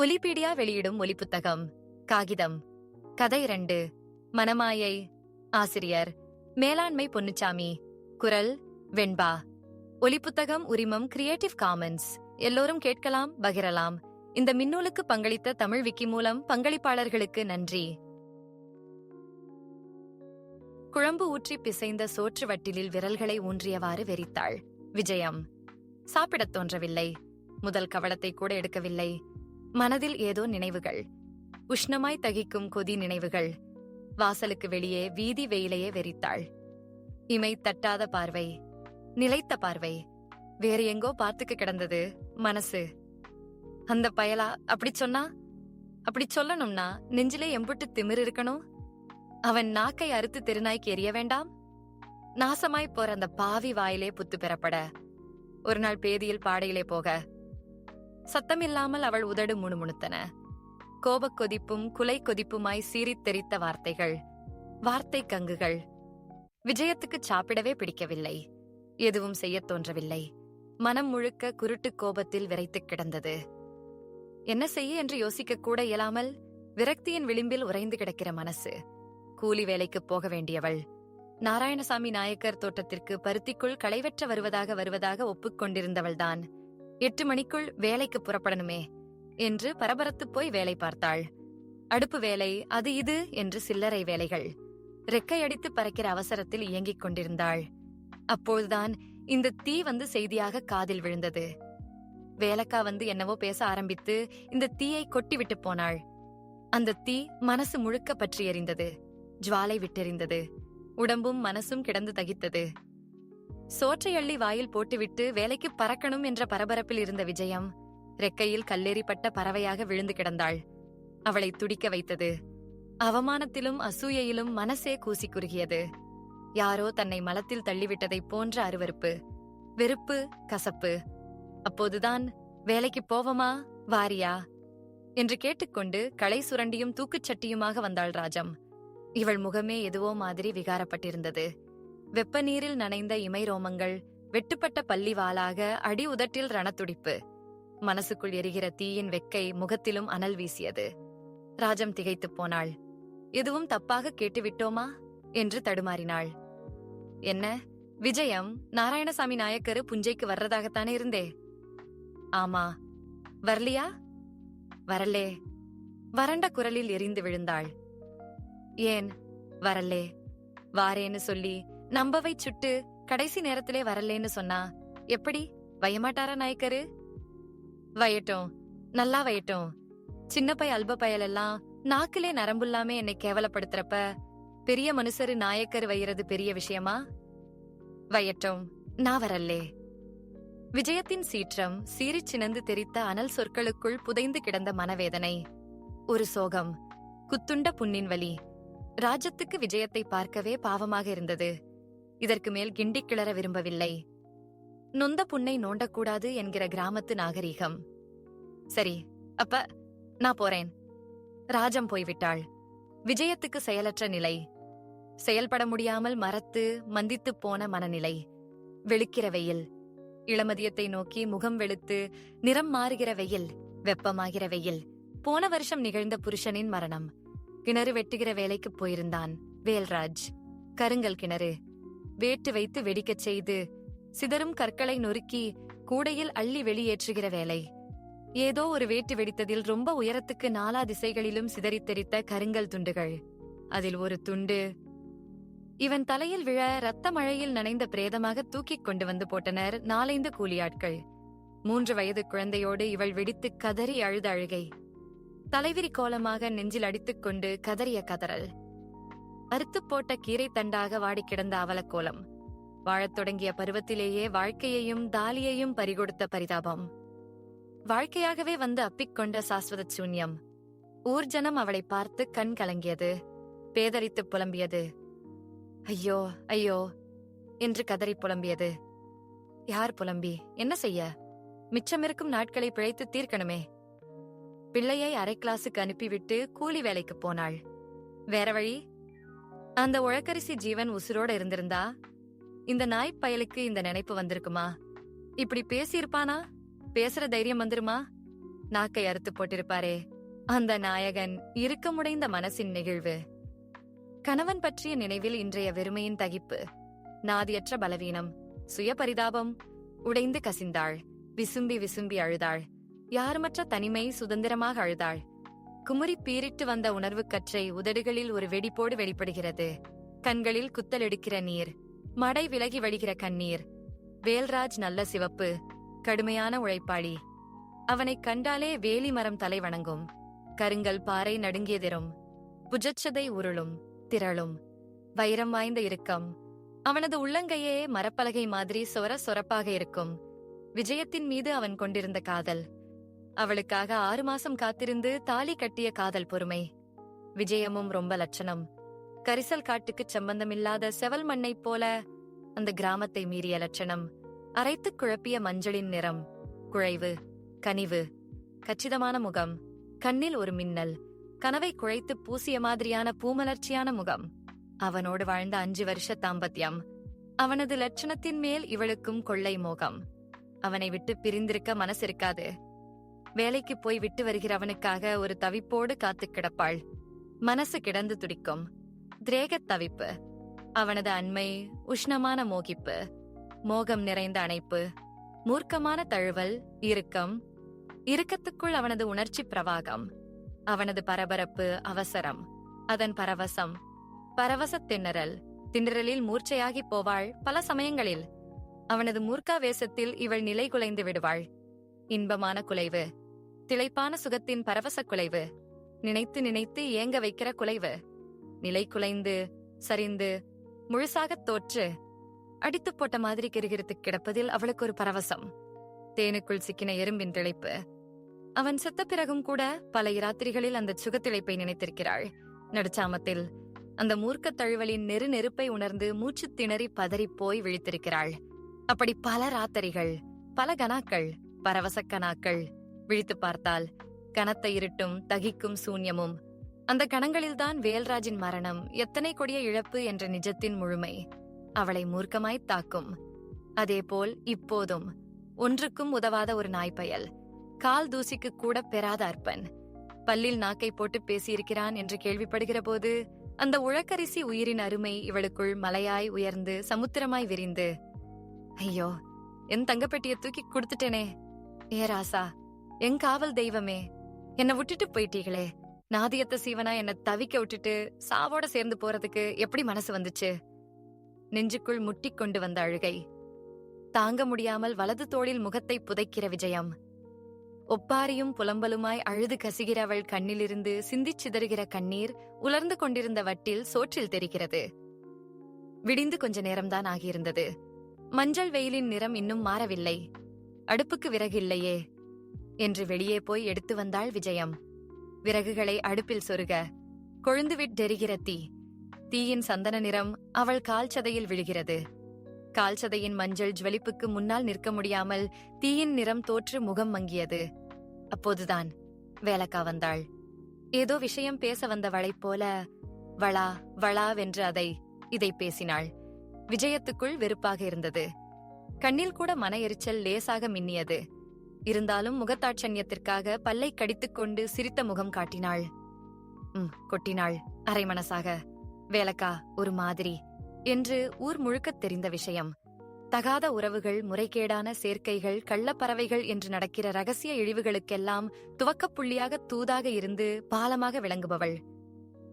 ஒலிபீடியா வெளியிடும் ஒலிப்புத்தகம். காகிதம். கதை இரண்டு. மனமாயை. ஆசிரியர். மேலாண்மை பொன்னுச்சாமி. குரல் வெண்பா. ஒலிப்புத்தகம் உரிமம் கிரியேட்டிவ் காமன்ஸ் எல்லோரும் கேட்கலாம் பகிரலாம். இந்த மின்னூலுக்கு பங்களித்த தமிழ் விக்கி மூலம் பங்களிப்பாளர்களுக்கு நன்றி. குழம்பு ஊற்றி பிசைந்த சோற்று வட்டிலில் விரல்களை ஊன்றியவாறு வெறித்தாள். விஜயம். சாப்பிடத் தோன்றவில்லை. முதல் கவலத்தை கூட எடுக்கவில்லை. மனதில் ஏதோ நினைவுகள். உஷ்ணமாய் தகிக்கும் கொதி நினைவுகள். வாசலுக்கு வெளியே வீதி வெயிலையே வெறித்தாள். இமை தட்டாத பார்வை. நிலைத்த பார்வை. வேற எங்கோ பார்த்துக்கு கிடந்தது. மனசு. அந்த பயலா அப்படி சொன்னா? அப்படி சொல்லணும்னா நெஞ்சிலே எம்புட்டு திமிர் இருக்கணும். அவன் நாக்கை அறுத்து தெருநாய்க்கு எரிய வேண்டாம். நாசமாய் போற அந்த பாவி வாயிலே புத்து பெறப்பட. ஒரு நாள் பேதியில் பாடையிலே போக. சத்தமில்லாமல் அவள் உதடு முணுமுணுத்தன. கோபக் கொதிப்பும் குலை கொதிப்புமாய் சீறித் தெரித்த வார்த்தைகள் வார்த்தை கங்குகள். விஜயத்துக்கு சாப்பிடவே பிடிக்கவில்லை. எதுவும் செய்யத் தோன்றவில்லை. மனம் முழுக்க குருட்டு கோபத்தில் விரைத்துக் கிடந்தது. என்ன செய்ய என்று யோசிக்க கூட இயலாமல் விரக்தியின் விளிம்பில் உறைந்து கிடக்கிற மனசு. கூலி வேலைக்கு போக வேண்டியவள். நாராயணசாமி நாயக்கர் தோட்டத்திற்கு பருத்திக்குள் களைவற்ற வருவதாக வருவதாக ஒப்புக்கொண்டிருந்தவள்தான் எட்டு மணிக்குள் வேலைக்கு புறப்படணுமே என்று பரபரத்துப் போய் வேலை பார்த்தாள். அடுப்பு வேலை அது இது என்று சில்லறை வேலைகள். ரெக்கையடித்து பறக்கிற அவசரத்தில் இயங்கிக் கொண்டிருந்தாள். அப்போதுதான் இந்த தீ வந்து செய்தியாக காதில் விழுந்தது. வேலக்கா வந்து என்னவோ பேச ஆரம்பித்து இந்த தீயை கொட்டிவிட்டு போனாள். அந்த தீ மனசு முழுக்க பற்றி எறிந்தது. ஜுவாலை விட்டெறிந்தது. உடம்பும் மனசும் கிடந்து தகித்தது. சோற்றை அள்ளி வாயில் போட்டுவிட்டு வேலைக்கு பறக்கணும் என்ற பரபரப்பில் இருந்த விஜயம் ரெக்கையில் கல்லெறிப்பட்ட பறவையாக விழுந்து கிடந்தாள். அவளை துடிக்க வைத்தது. அவமானத்திலும் அசூயையிலும் மனசே கூசி குறுகியது. யாரோ தன்னை மலத்தில் தள்ளிவிட்டதைப் போன்ற அருவருப்பு வெறுப்பு கசப்பு. அப்போதுதான் வேலைக்கு போவமா? வாரியா? என்று கேட்டுக்கொண்டு களை சுரண்டியும் தூக்குச்சட்டியுமாக வந்தாள் ராஜம். இவள் முகமே எதுவோ மாதிரி விகாரப்பட்டிருந்தது. வெப்பநீரில் நனைந்த இமை ரோமங்கள் வெட்டுப்பட்ட பள்ளிவாளாக அடி உதட்டில் ரணத்துடிப்பு. மனசுக்குள் எரிகிற தீயின் வெக்கை முகத்திலும் அனல் வீசியது. ராஜம் திகைத்துப் போனாள். எதுவும் தப்பாக கேட்டுவிட்டோமா? என்று தடுமாறினாள். என்ன? விஜயம் நாராயணசாமி நாயக்கரு புஞ்சைக்கு வர்றதாகத்தானே இருந்தே? ஆமா. வரலியா? வரலே. வறண்ட குரலில் எரிந்து விழுந்தாள். ஏன்? வரலே. வாரேன்னு சொல்லி நம்பவை சுட்டு கடைசி நேரத்திலே வரலேன்னு சொன்னா எப்படி? வயமாட்டாரா நாயக்கரு? வயட்டும் நல்லா வயட்டும். சின்ன பை அல்ப பயல் எல்லாம் நாக்கிலே நரம்புல்லாமே என்னை கேவலப்படுத்துறப்ப பெரிய மனுஷரு நாயக்கர் வையறது பெரிய விஷயமா? வயட்டும் நான் வரல்லே. விஜயத்தின் சீற்றம் சீறிச் சினந்து தெரித்த அனல் சொற்களுக்குள் புதைந்து கிடந்த மனவேதனை. ஒரு சோகம் குத்துண்ட புண்ணின் வலி. ராஜத்துக்கு விஜயத்தை பார்க்கவே பாவமாக இருந்தது. இதற்கு மேல் கிண்டிக் கிளற விரும்பவில்லை. நொந்த புண்ணை நோண்டக்கூடாது என்கிற கிராமத்து நாகரீகம். சரி அப்ப நான் போறேன். ராஜம் போய்விட்டாள். விஜயத்துக்கு செயலற்ற நிலை. செயல்பட முடியாமல் மறத்து மந்தித்துப் போன மனநிலை. வெளுக்கிற வெயில். இளமதியத்தை நோக்கி முகம் வெளுத்து நிறம் மாறுகிற வெயில் வெப்பமாகிற வெயில். போன வருஷம் நிகழ்ந்த புருஷனின் மரணம். கிணறு வெட்டுகிற வேலைக்கு போயிருந்தான். வேல்ராஜ். கருங்கல் கிணறு. வேட்டு வைத்து வெடிக்கச் செய்து சிதறும் கற்களை நொறுக்கி கூடையில் அள்ளி வெளியேற்றுகிற வேலை ஏதோ ஒரு வேட்டு வெடித்ததில் ரொம்ப உயரத்துக்கு நாலா திசைகளிலும் சிதறித்தெரித்த கருங்கல் துண்டுகள். அதில் ஒரு துண்டு. இவன் தலையில் விழ ரத்த மழையில் நனைந்த பிரேதமாக தூக்கிக் கொண்டு வந்து போட்டனர் நாலைந்து கூலியாட்கள். மூன்று வயது குழந்தையோடு இவள் வெடித்து கதறி அழுத அழுகை. தலைவிரி கோலமாக நெஞ்சில் அடித்துக் கொண்டு கதறிய கதறல். அறுத்துப் போட்ட கீரை தண்டாக வாடி கிடந்த அவலக்கோலம். வாழத் தொடங்கிய பருவத்திலேயே வாழ்க்கையையும் தாலியையும் பறிகொடுத்த பரிதாபம். வாழ்க்கையாகவே வந்து அப்பிக்கொண்ட சாஸ்வத சூன்யம். ஊர்ஜனம் அவளை பார்த்து கண் கலங்கியது. பேதரித்து புலம்பியது. ஐயோ ஐயோ என்று கதறி புலம்பியது. யார் புலம்பி? என்ன செய்ய? மிச்சமிருக்கும் நாட்களை பிழைத்து தீர்க்கணுமே. பிள்ளையை அரை கிளாஸுக்கு அனுப்பிவிட்டு கூலி வேலைக்கு போனாள். வேற வழி? அந்த உழக்கரிசி ஜீவன் உசுரோட இருந்திருந்தா? இந்த நாய் பயலுக்கு இந்த நினைப்பு வந்திருக்குமா? இப்படி பேசியிருப்பானா? பேசுற தைரியம் வந்துருமா? நாக்கை அறுத்து போட்டிருப்பாரே. அந்த நாயகன் இறுக்கமுடைந்த மனசின் நிகழ்வு. கணவன் பற்றிய நினைவில் இன்றைய வெறுமையின் தகிப்பு. நாதியற்ற பலவீனம். சுய பரிதாபம் உடைந்து கசிந்தாள். விசும்பி விசும்பி அழுதாள். யாருமற்ற தனிமை சுதந்திரமாக அழுதாள். குமரி பீரிட்டு வந்த உணர்வுக் கற்றை உதடுகளில் ஒரு வெடிப்போடு வெளிப்படுகிறது. கண்களில் குத்தல் எடுக்கிற நீர். மடை விலகி வழிகிற கண்ணீர். வேல்ராஜ் நல்ல சிவப்பு. கடுமையான உழைப்பாளி. அவனைக் கண்டாலே வேலி மரம் தலை வணங்கும். கருங்கல் பாறை நடுங்கியதிரும். புஜச்சதை உருளும். திரளும். வைரம் வாய்ந்த இறுக்கம். அவனது உள்ளங்கையே மரப்பலகை மாதிரி சொர சொரப்பாக இருக்கும். விஜயத்தின் மீது அவன் கொண்டிருந்த காதல். அவளுக்காக ஆறு மாசம் காத்திருந்து தாலி கட்டிய காதல் பொறுமை. விஜயமும் ரொம்ப லட்சணம். கரிசல் காட்டுக்குச் சம்பந்தமில்லாத செவல் மண்ணைப் போல அந்த கிராமத்தை மீறிய லட்சணம். அரைத்துக் குழப்பிய மஞ்சளின் நிறம். குழைவு கனிவு கச்சிதமான முகம். கண்ணில் ஒரு மின்னல். கனவை குழைத்து பூசிய மாதிரியான பூமலர்ச்சியான முகம். அவனோடு வாழ்ந்த அஞ்சு வருஷ தாம்பத்தியம். அவனது லட்சணத்தின் மேல் இவளுக்கும் கொள்ளை மோகம். அவனை விட்டு பிரிந்திருக்க மனசிருக்காது. வேலைக்கு போய் விட்டு வருகிறவனுக்காக ஒரு தவிப்போடு காத்து கிடப்பாள். மனசு கிடந்து துடிக்கும். திரேகத் தவிப்பு. அவனது அண்மை உஷ்ணமான மோகிப்பு. மோகம் நிறைந்த அணைப்பு. மூர்க்கமான தழுவல் இறுக்கம். இறுக்கத்துக்குள் அவனது உணர்ச்சி பிரவாகம். அவனது பரபரப்பு அவசரம். அதன் பரவசம். பரவசத் திணறல். திணறலில் மூர்ச்சையாகி போவாள் பல சமயங்களில். அவனது மூர்க்காவேசத்தில் இவள் நிலை குலைந்து விடுவாள். இன்பமான குலைவு. திளைப்பான சுகத்தின் பரவச குலைவு. நினைத்து நினைத்து ஏங்க வைக்கிற குலைவு. நிலை குலைந்து சரிந்து முழுசாகத் தோற்று. அடித்துப் போட்ட மாதிரி கிருகிருத்து கிடப்பதில் அவளுக்கு ஒரு பரவசம். தேனுக்குள் சிக்கின எறும்பின் திளைப்பு. அவன் செத்த பிறகும் கூட பல இராத்திரிகளில் அந்த சுகத்திழைப்பை நினைத்திருக்கிறாள். நடுச்சாமத்தில் அந்த மூர்க்கத் தழுவலின் நெரு நெருப்பை உணர்ந்து மூச்சு திணறி பதறிப் போய் விழித்திருக்கிறாள். அப்படி பல ராத்திரிகள் பல கனாக்கள் பரவசக் கனாக்கள் விழித்துப் பார்த்தால் கனத்த இருட்டும் தகிக்கும் சூன்யமும். அந்த கணங்களில்தான் வேல்ராஜின் மரணம் எத்தனை கொடிய இழப்பு என்ற நிஜத்தின் முழுமை அவளை மூர்க்கமாய்த் தாக்கும். அதேபோல் இப்போதும் ஒன்றுக்கும் உதவாத ஒரு நாய்ப்பயல் கால் தூசிக்கு கூட பெறாத அற்பன். பல்லில் நாக்கை போட்டு பேசியிருக்கிறான் என்று கேள்விப்படுகிற போது அந்த உழக்கரிசி உயிரின் அருமை இவளுக்குள் மலையாய் உயர்ந்து சமுத்திரமாய் விரிந்து ஐயோ என் தங்கப்பெட்டியை தூக்கி கொடுத்துட்டேனே ஏ ராசா என் காவல் தெய்வமே என்னை விட்டுட்டு போயிட்டீங்களே நாதியத்த சீவனா என்னை தவிக்க விட்டுட்டு சாவோட சேர்ந்து போறதுக்கு எப்படி மனசு வந்துச்சு? நெஞ்சுக்குள் முட்டிக் கொண்டு வந்த அழுகை. தாங்க முடியாமல் வலது தோளில் முகத்தை புதைக்கிற விஜயம். ஒப்பாரியும் புலம்பலுமாய் அழுது கசிகிற அவள் கண்ணிலிருந்து சிந்திச் சிதறுகிற கண்ணீர் உலர்ந்து கொண்டிருந்த வட்டில் சோற்றில் தெரிகிறது. விடிந்து கொஞ்ச நேரம்தான் ஆகியிருந்தது. மஞ்சள் வெயிலின் நிறம் இன்னும் மாறவில்லை. அடுப்புக்கு விறகு இல்லையே. என்று வெளியே போய் எடுத்து வந்தாள் விஜயம். விறகுகளை அடுப்பில் சொருக. கொழுந்துவிட்டெரிகிற தீ. தீயின் சந்தன நிறம் அவள் கால் சதையில் விழுகிறது. கால் சதையின் மஞ்சள் ஜுவலிப்புக்கு முன்னால் நிற்க முடியாமல் தீயின் நிறம் தோற்று முகம் மங்கியது. அப்போதுதான் வேலக்கா வந்தாள். ஏதோ விஷயம் பேச வந்தவளைப் போல வளா வளாவென்று அதை இதை பேசினாள். விஜயத்துக்குள் வெறுப்பாக இருந்தது. கண்ணில் கூட மன எரிச்சல் லேசாக மின்னியது. இருந்தாலும் முகத்தாட்சண்யத்திற்காக பல்லை கடித்துக்கொண்டு சிரித்த முகம் காட்டினாள். ம் கொட்டினாள். அரை மனசாக. வேலக்கா ஒரு மாதிரி என்று ஊர் முழுக்கத் தெரிந்த விஷயம். தகாத உறவுகள் முறைகேடான சேர்க்கைகள் கள்ளப்பறவைகள் என்று நடக்கிற ரகசிய இழிவுகளுக்கெல்லாம் துவக்கப்புள்ளியாக தூதாக இருந்து பாலமாக விளங்குபவள்.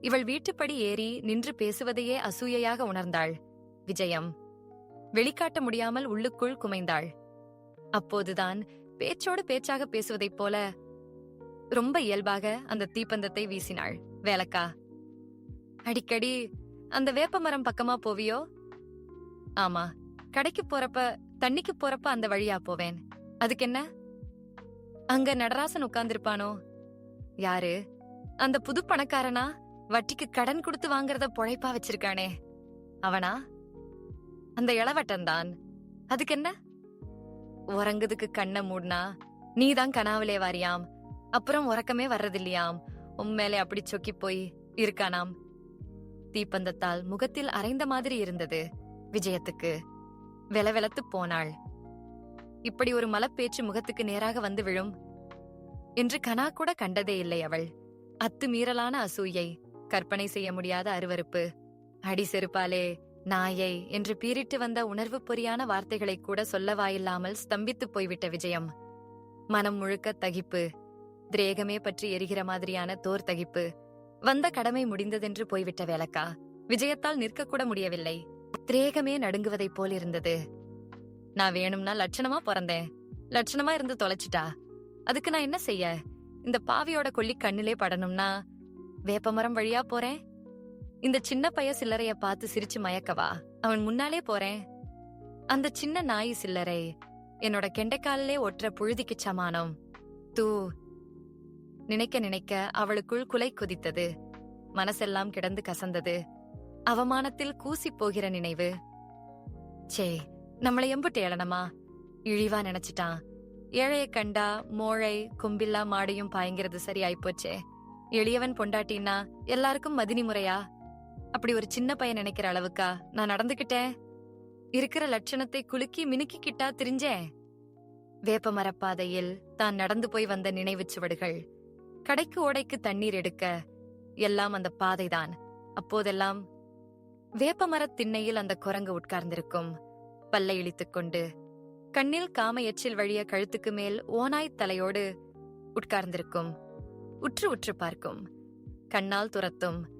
இவள் வீட்டுப்படி ஏறி நின்று பேசுவதையே அசூயையாக உணர்ந்தாள். விஜயம். வெளிக்காட்ட முடியாமல் உள்ளுக்குள் குமைந்தாள். அப்போதுதான் பேச்சோடு பேச்சாக பேசுவதைப் போல ரொம்ப இயல்பாக அந்த தீப்பந்தத்தை வீசினாள் வேலக்கா. அடிக்கடி அந்த வேப்பமரம் பக்கமா போவியோ? ஆமா கடைக்கு போறப்ப தண்ணிக்கு போறப்ப அந்த வழியா போவேன். அதுக்கு என்ன அங்க நடராசன் உட்கார்ந்திருப்பானோ? யாரு? அந்த புது பணக்காரனா? வட்டிக்கு கடன் கொடுத்து வாங்குறத பொழைப்பா வச்சிருக்கானே. அவனா? அந்த இளவட்டன்தான். அதுக்கு என்ன உறங்குதுக்கு கண்ணை மூடினா நீதான் கனாவிலே வாரியாம். அப்புறம் உறக்கமே வர்றதில்லையாம். உம்மேலே அப்படி சொக்கி போய் இருக்கானாம். தீப்பந்தத்தால் முகத்தில் அரைந்த மாதிரி இருந்தது விஜயத்துக்கு. வெலவெலத்து போனாள். இப்படி ஒரு மலப்பேச்சு முகத்துக்கு நேராக வந்து விழும். என்று கனா கூட கண்டதே இல்லை அவள். அத்துமீறலான அசூயை கற்பனை செய்ய முடியாத அருவருப்பு. அடி செருப்பாலே நாயை என்று பீரிட்டு வந்த உணர்வு பொறியான வார்த்தைகளை கூட சொல்ல வாயில்லாமல் ஸ்தம்பித்துப் போய்விட்ட விஜயம். மனம் முழுக்க தகிப்பு. திரேகமே பற்றி எரிகிற மாதிரியான தோர் தகிப்பு. வந்த கடமை முடிந்ததென்று போய்விட்ட வேலக்கா. விஜயத்தால் நிற்கக்கூட முடியவில்லை. திரேகமே நடுங்குவதைப் போல் இருந்தது. நான் வேணும்னா லட்சணமா பிறந்தேன். லட்சணமா இருந்து தொலைச்சிட்டா. அதுக்கு நான் என்ன செய்ய? இந்த பாவியோட கொல்லி கண்ணிலே படணும்னா வேப்பமரம் வழியா போறேன்? இந்த சின்ன பைய சில்லறைய பார்த்து சிரிச்சு மயக்கவா? அவன் முன்னாலே போறேன். அந்த சின்ன நாய் சில்லறை என்னோட கெண்டைக்காலிலே ஒற்ற புழுதிக்கு சமானம். தூ. நினைக்க நினைக்க அவளுக்குள் குலை குதித்தது. மனசெல்லாம் கிடந்து கசந்தது. அவமானத்தில் கூசிப் போகிற நினைவு. சே நம்மளை எம்புட்டு ஏளனமா இழிவா நினைச்சிட்டான். ஏழைய கண்டா மோழை கும்பில்லா மாடியும் பாய்ங்கிறது சரியாயிப்போச்சே எளியவன் பொண்டாட்டின்னா எல்லாருக்கும் மதினி முறையா? அப்படி ஒரு சின்ன பையன் நினைக்கிற அளவுக்கா? நான் நடந்துகிட்டேன் இருக்கிற லட்சணத்தை குலுக்கி மினுக்கிக்கிட்டா தெரிஞ்சேன். வேப்ப மரப்பாதையில் தான் நடந்து போய் வந்த நினைவுச் சுவடுகள். கடைக்கு ஓடைக்கு தண்ணீர் எடுக்க எல்லாம் அந்த பாதைதான். அப்போதெல்லாம் வேப்ப மரத் திண்ணையில் அந்த குரங்கு உட்கார்ந்திருக்கும். பல்லை இழித்துக் கொண்டு கண்ணில் காம எச்சில் வழிய கழுத்துக்கு மேல் ஓனாய் தலையோடு உட்கார்ந்திருக்கும். உற்று உற்று பார்க்கும். கண்ணால் துரத்தும்.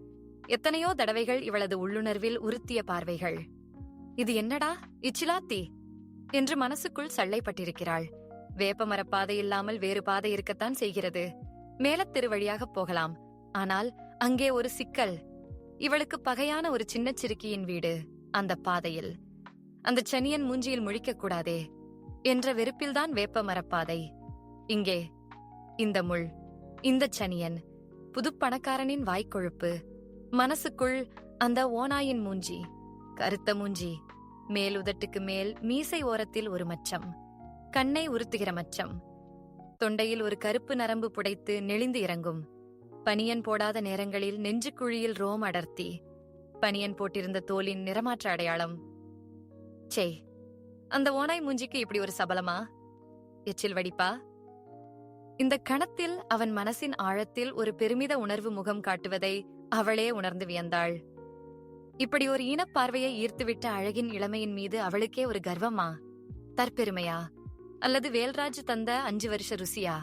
எத்தனையோ தடவைகள் இவளது உள்ளுணர்வில் உறுத்திய பார்வைகள். இது என்னடா? இச்சிலாத்தி என்று மனசுக்குள் சள்ளைப்பட்டிருக்கிறாள் வேப்பமர பாதை இல்லாமல் வேறு பாதை இருக்கத்தான் செய்கிறது. மேலத்தெரு வழியாக போகலாம். ஆனால் அங்கே ஒரு சிக்கல். இவளுக்கு பகையான ஒரு சின்ன சிறுக்கியின் வீடு அந்த பாதையில். அந்த சனியன் மூஞ்சியில் முழிக்கக் கூடாதே என்ற வெறுப்பில்தான் வேப்ப மரப்பாதை இங்கே இந்த முள் இந்த சனியன் புதுப்பணக்காரனின் வாய்க்கொழுப்பு மனசுக்குள் அந்த ஓனாயின் மூஞ்சி கருத்த மூஞ்சி மேல் உதட்டுக்கு மேல் மீசை ஓரத்தில் ஒரு மச்சம் கண்ணை உறுத்துகிற மச்சம். தொண்டையில் ஒரு கருப்பு நரம்பு புடைத்து நெளிந்து இறங்கும். பனியன் போடாத நேரங்களில் நெஞ்சுக்குழியில் ரோம் அடர்த்தி. பனியன் போட்டிருந்த தோலின் நிறமாற்ற அடையாளம். சே அந்த ஓனாய் மூஞ்சிக்கு இப்படி ஒரு சபலமா? எச்சில் வடிப்பா? இந்த கணத்தில் அவன் மனசின் ஆழத்தில் ஒரு பெருமித உணர்வு முகம் காட்டுவதை அவளே உணர்ந்து வியந்தாள். இப்படி ஒரு ஈனப்பார்வையை ஈர்த்துவிட்ட அழகின் இளமையின் மீது அவளுக்கே ஒரு கர்வமா? தற்பெருமையா? அல்லது வேல்ராஜ் தந்த அஞ்சு வருஷ ருசியா?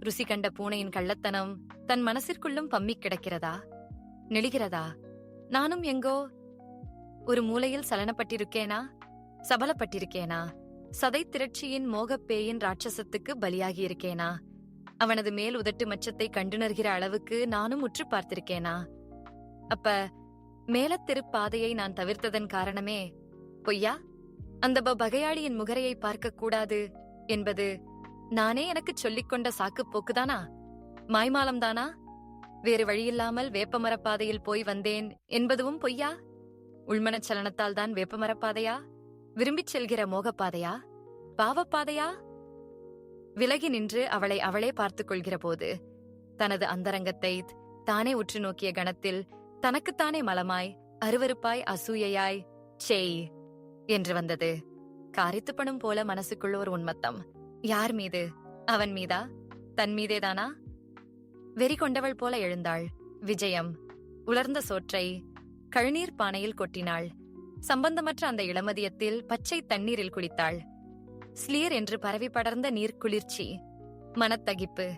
ருசி கண்ட பூனையின் கள்ளத்தனம் தன் மனசிற்குள்ளும் பம்மிக் கிடக்கிறதா? நெளிகிறதா? நானும் எங்கோ ஒரு மூலையில் சலனப்பட்டிருக்கேனா? சபலப்பட்டிருக்கேனா? சதை திரட்சியின் மோகப்பேயின் ராட்சசத்துக்கு பலியாகி இருக்கேனா அவனது மேல் உதட்டு மச்சத்தை கண்டுணர்கிற அளவுக்கு நானும் உற்று பார்த்திருக்கேனா? அப்ப மேலத்திருப்பாதையை நான் தவிர்த்ததன் காரணமே பொய்யா? அந்த ப- பகையாளியின் முகரையை பார்க்க கூடாது என்பது நானே எனக்கு சொல்லிக்கொண்ட சாக்குப் போக்குதானா? மாய்மாலம்தானா வேறு வழியில்லாமல் வேப்பமரப்பாதையில் போய் வந்தேன் என்பதுவும் பொய்யா? உள்மனச் சலனத்தால் தான் வேப்பமரப்பாதையா விரும்பிச் செல்கிற மோகப்பாதையா பாவப்பாதையா விலகி நின்று அவளை அவளே பார்த்துக் கொள்கிற போது தனது அந்தரங்கத்தை தானே உற்று நோக்கிய கணத்தில் தனக்குத்தானே மலமாய் அருவருப்பாய் அசூயையாய் செய் என்று வந்தது. காரித்துப்பணும் போல மனசுக்குள்ள ஒரு உன்மத்தம். யார் மீது? அவன் மீதா? தன் மீதேதானா? வெறி கொண்டவள் போல எழுந்தாள். விஜயம். உலர்ந்த சோற்றை கழுநீர் பானையில் கொட்டினாள். சம்பந்தமற்ற அந்த இளமதியத்தில் பச்சை தண்ணீரில் குளித்தாள். ஸ்லீர் என்று பரவி படர்ந்த நீர்க்குளிர்ச்சி. மனத்தகிப்பு.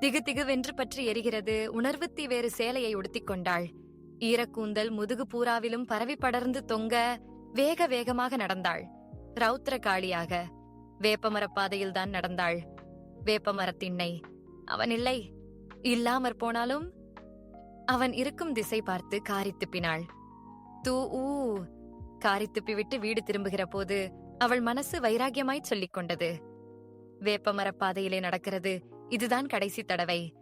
திகு திகுவென்று பற்றி எரிகிறது உணர்வுத்தி வேறு சேலையை உடுத்திக் கொண்டாள். ஈரக்கூந்தல் முதுகு பூராவிலும் பரவி படர்ந்து தொங்க வேக வேகமாக நடந்தாள். ரௌத்ர காளியாக வேப்பமரப் பாதையில்தான் நடந்தாள். வேப்பமரத்திண்ணை அவன் இல்லை. இல்லாமற் போனாலும் அவன் இருக்கும் திசை பார்த்து காரி துப்பினாள். தூ ஊ. காரி துப்பிவிட்டு வீடு திரும்புகிற போது அவள் மனசு வைராகியமாய் சொல்லிக் கொண்டது வேப்பமரப் பாதையிலே நடக்கிறது. இதுதான் கடைசி தடவை.